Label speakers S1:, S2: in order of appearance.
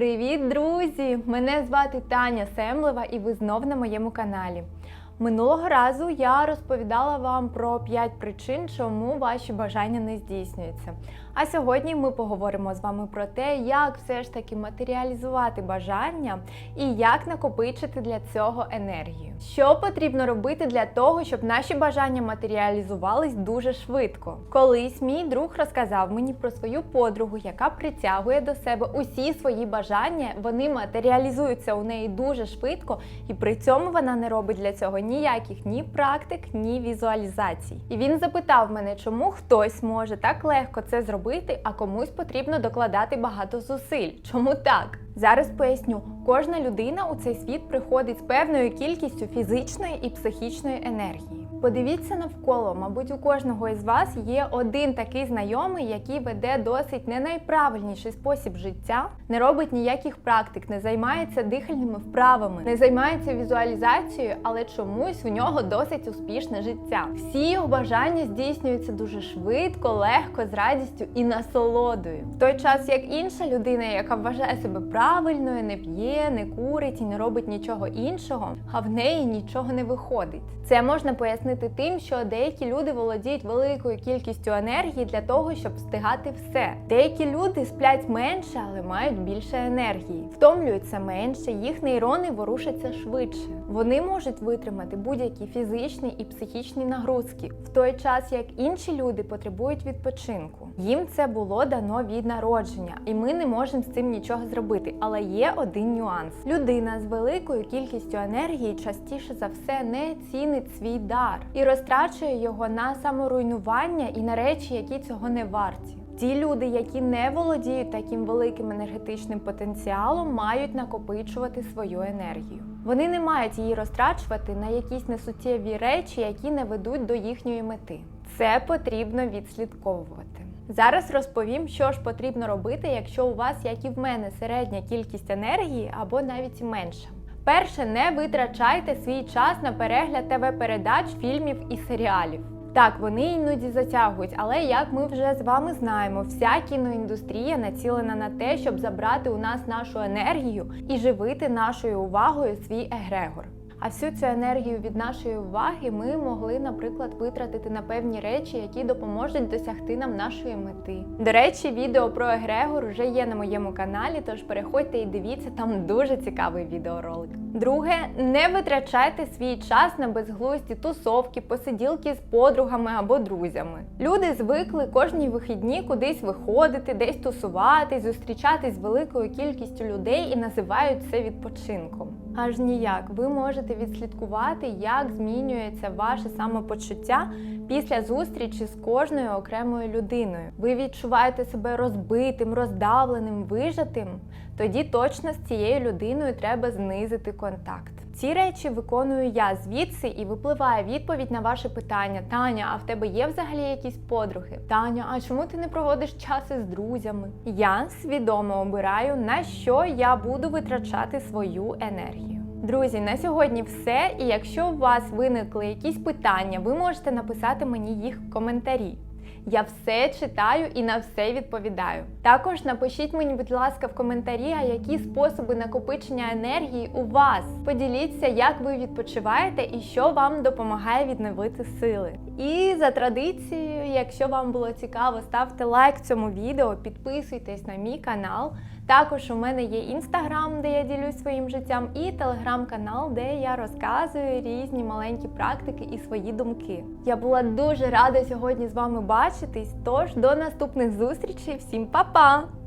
S1: Привіт, друзі! Мене звати Таня Семлева і ви знов на моєму каналі. Минулого разу я розповідала вам про 5 причин, чому ваші бажання не здійснюються. А сьогодні ми поговоримо з вами про те, як все ж таки матеріалізувати бажання і як накопичити для цього енергію. Що потрібно робити для того, щоб наші бажання матеріалізувались дуже швидко? Колись мій друг розказав мені про свою подругу, яка притягує до себе усі свої бажання. Вони матеріалізуються у неї дуже швидко, і при цьому вона не робить для цього ніяких ні практик, ні візуалізацій. І він запитав мене, чому хтось може так легко це зробити, а комусь потрібно докладати багато зусиль. Чому так? Зараз поясню, кожна людина у цей світ приходить з певною кількістю фізичної і психічної енергії. Подивіться навколо, мабуть, у кожного із вас є один такий знайомий, який веде досить не найправильніший спосіб життя, не робить ніяких практик, не займається дихальними вправами, не займається візуалізацією, але чомусь у нього досить успішне життя. Всі його бажання здійснюються дуже швидко, легко, з радістю і насолодою. В той час як інша людина, яка вважає себе правильною, не п'є, не курить і не робить нічого іншого, а в неї нічого не виходить. Це можна пояснити тим, що деякі люди володіють великою кількістю енергії для того, щоб встигати все. Деякі люди сплять менше, але мають більше енергії, втомлюються менше, їх нейрони ворушаться швидше. Вони можуть витримати будь-які фізичні і психічні нагрузки, в той час як інші люди потребують відпочинку. Їм це було дано від народження, і ми не можемо з цим нічого зробити. Але є один нюанс: людина з великою кількістю енергії частіше за все не цінить свій дар і розтрачує його на саморуйнування і на речі, які цього не варті. Ті люди, які не володіють таким великим енергетичним потенціалом, мають накопичувати свою енергію. Вони не мають її розтрачувати на якісь несуттєві речі, які не ведуть до їхньої мети. Це потрібно відслідковувати. Зараз розповім, що ж потрібно робити, якщо у вас, як і в мене, середня кількість енергії або навіть менша. Перше, не витрачайте свій час на перегляд ТВ-передач, фільмів і серіалів. Так, вони іноді затягують, але як ми вже з вами знаємо, вся кіноіндустрія націлена на те, щоб забрати у нас нашу енергію і живити нашою увагою свій егрегор. А всю цю енергію від нашої уваги ми могли, наприклад, витратити на певні речі, які допоможуть досягти нам нашої мети. До речі, відео про Егрегор вже є на моєму каналі, тож переходьте і дивіться, там дуже цікавий відеоролик. Друге, не витрачайте свій час на безглузді тусовки, посиділки з подругами або друзями. Люди звикли кожні вихідні кудись виходити, десь тусуватись, зустрічатись з великою кількістю людей і називають це відпочинком. Аж ніяк ви можете відслідкувати, як змінюється ваше самопочуття після зустрічі з кожною окремою людиною. Ви відчуваєте себе розбитим, роздавленим, вижатим. Тоді точно з цією людиною треба знизити контакт. Ці речі виконую я звідси і випливає відповідь на ваше питання: Таня, а в тебе є взагалі якісь подруги? Таня, а чому ти не проводиш час із друзями? Я свідомо обираю, на що я буду витрачати свою енергію. Друзі, на сьогодні все. І якщо у вас виникли якісь питання, ви можете написати мені їх в коментарі. Я все читаю і на все відповідаю. Також напишіть мені, будь ласка, в коментарі, а які способи накопичення енергії у вас. Поділіться, як ви відпочиваєте і що вам допомагає відновити сили. І за традицією, якщо вам було цікаво, ставте лайк цьому відео, підписуйтесь на мій канал. Також у мене є інстаграм, де я ділюсь своїм життям, і телеграм-канал, де я розказую різні маленькі практики і свої думки. Я була дуже рада сьогодні з вами бачитись. Тож до наступних зустрічей, всім па-па!